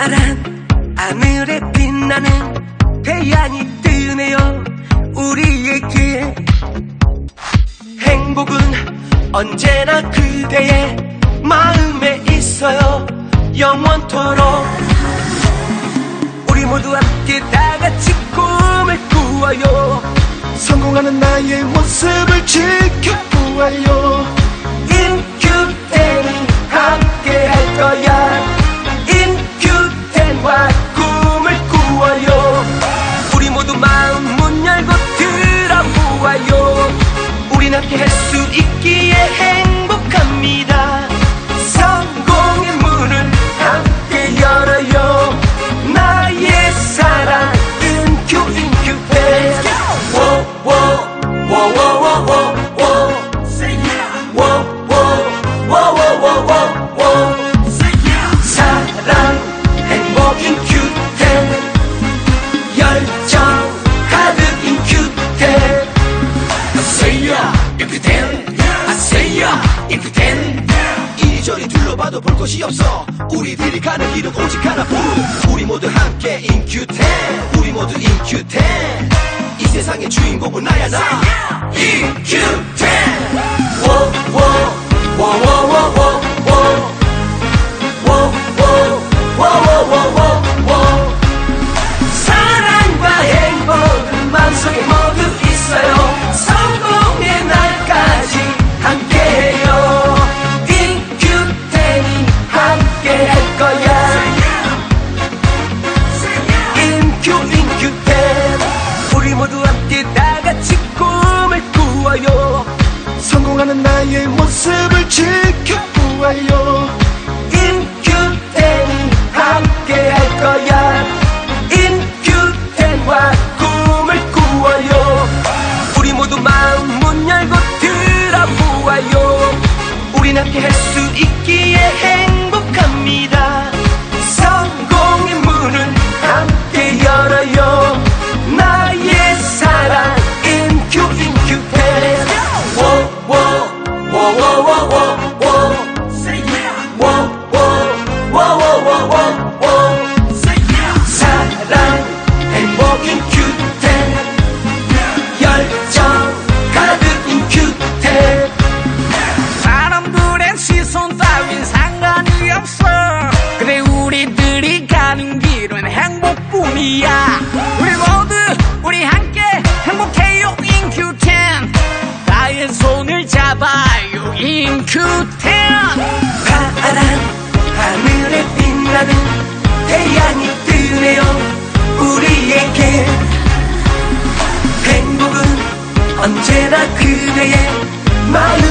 파란 하늘에 빛나는 태양이 뜨네요. 우리에게 행복은 언제나 그대의 마음에 있어요. 영원토록. 우리 모두 함께 다 같이 꿈을 꾸어요. 성공하는 나의 모습을 지켜보아요. 할 수 있기에 행복합니다 봐도 볼 곳이 없어. 우리들이 가는 길은 오직 하나뿐. 우리 모두 함께 인큐텐. 우리 모두 인큐텐. 이 세상의 주인공은 나야 나. 인큐텐 성공하는 나의 모습을 지켜보아요 없어. 그래 우리들이 가는 길은 행복뿐이야 잡아요 인큐텐 파란 하늘에 빛나는 태양이 뜨네요 우리에게. 행복은 언제나 그대의 영원토록